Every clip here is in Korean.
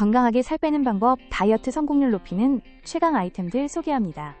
건강하게 살 빼는 방법, 다이어트 성공률 높이는 최강 아이템들 소개합니다.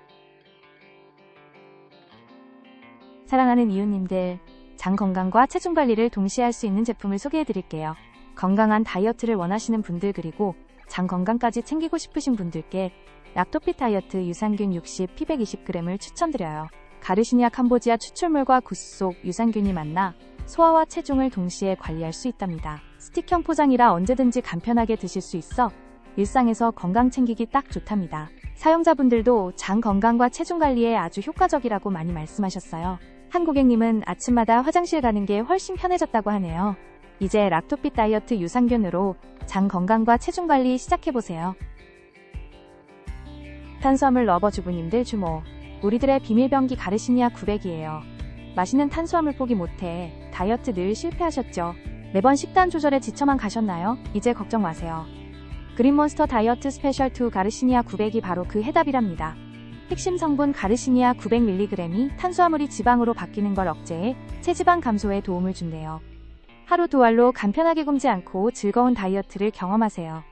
사랑하는 이웃님들, 장 건강과 체중 관리를 동시에 할 수 있는 제품을 소개해 드릴게요. 건강한 다이어트를 원하시는 분들 그리고 장 건강까지 챙기고 싶으신 분들께 락토핏 다이어트 유산균 60 P120g을 추천드려요. 가르시니아 캄보지아 추출물과 굿속 유산균이 만나 소화와 체중을 동시에 관리할 수 있답니다. 스틱형 포장이라 언제든지 간편하게 드실 수 있어 일상에서 건강 챙기기 딱 좋답니다. 사용자분들도 장 건강과 체중 관리에 아주 효과적이라고 많이 말씀하셨어요. 한 고객님은 아침마다 화장실 가는 게 훨씬 편해졌다고 하네요. 이제 락토핏 다이어트 유산균으로 장 건강과 체중 관리 시작해보세요. 탄수화물 러버 주부님들 주모. 우리들의 비밀병기 가르시니아 900이에요. 맛있는 탄수화물 포기 못해 다이어트 늘 실패하셨죠? 매번 식단 조절에 지쳐만 가셨나요? 이제 걱정 마세요. 그린몬스터 다이어트 스페셜 2 가르시니아 900이 바로 그 해답이랍니다. 핵심 성분 가르시니아 900mg이 탄수화물이 지방으로 바뀌는 걸 억제해 체지방 감소에 도움을 준대요. 하루 두 알로 간편하게 굶지 않고 즐거운 다이어트를 경험하세요.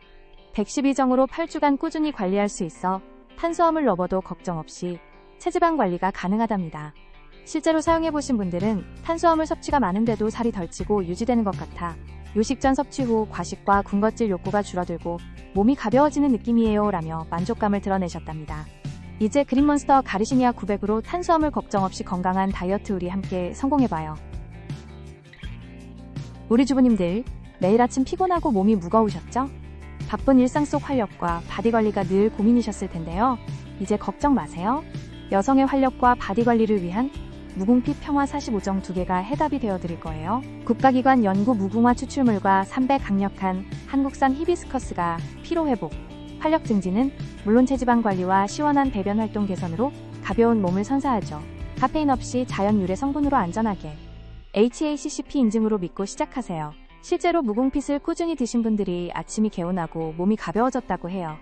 112정으로 8주간 꾸준히 관리할 수 있어 탄수화물 러버도 걱정 없이 체지방 관리가 가능하답니다. 실제로 사용해보신 분들은 탄수화물 섭취가 많은데도 살이 덜 찌고 유지되는 것 같아 요식 전 섭취 후 과식과 군것질 욕구가 줄어들고 몸이 가벼워지는 느낌이에요 라며 만족감을 드러내셨답니다. 이제 그린몬스터 가르시니아 900으로 탄수화물 걱정 없이 건강한 다이어트 우리 함께 성공해봐요. 우리 주부님들 매일 아침 피곤하고 몸이 무거우셨죠? 바쁜 일상 속 활력과 바디 관리가 늘 고민이셨을 텐데요. 이제 걱정 마세요. 여성의 활력과 바디 관리를 위한 무궁피 평화 45정 두 개가 해답이 되어 드릴 거예요. 국가기관 연구 무궁화 추출물과 300 강력한 한국산 히비스커스가 피로 회복, 활력 증진은 물론 체지방 관리와 시원한 배변 활동 개선으로 가벼운 몸을 선사하죠. 카페인 없이 자연 유래 성분으로 안전하게 HACCP 인증으로 믿고 시작하세요. 실제로 무궁핏을 꾸준히 드신 분들이 아침이 개운하고 몸이 가벼워졌다고 해요.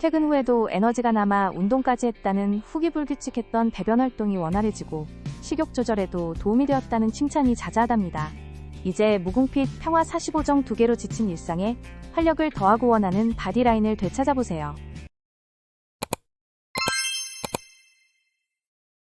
퇴근 후에도 에너지가 남아 운동까지 했다는 후기 불규칙했던 배변 활동이 원활해지고 식욕 조절에도 도움이 되었다는 칭찬이 자자하답니다. 이제 무궁핏 평화 45정 두 개로 지친 일상에 활력을 더하고 원하는 바디라인을 되찾아보세요.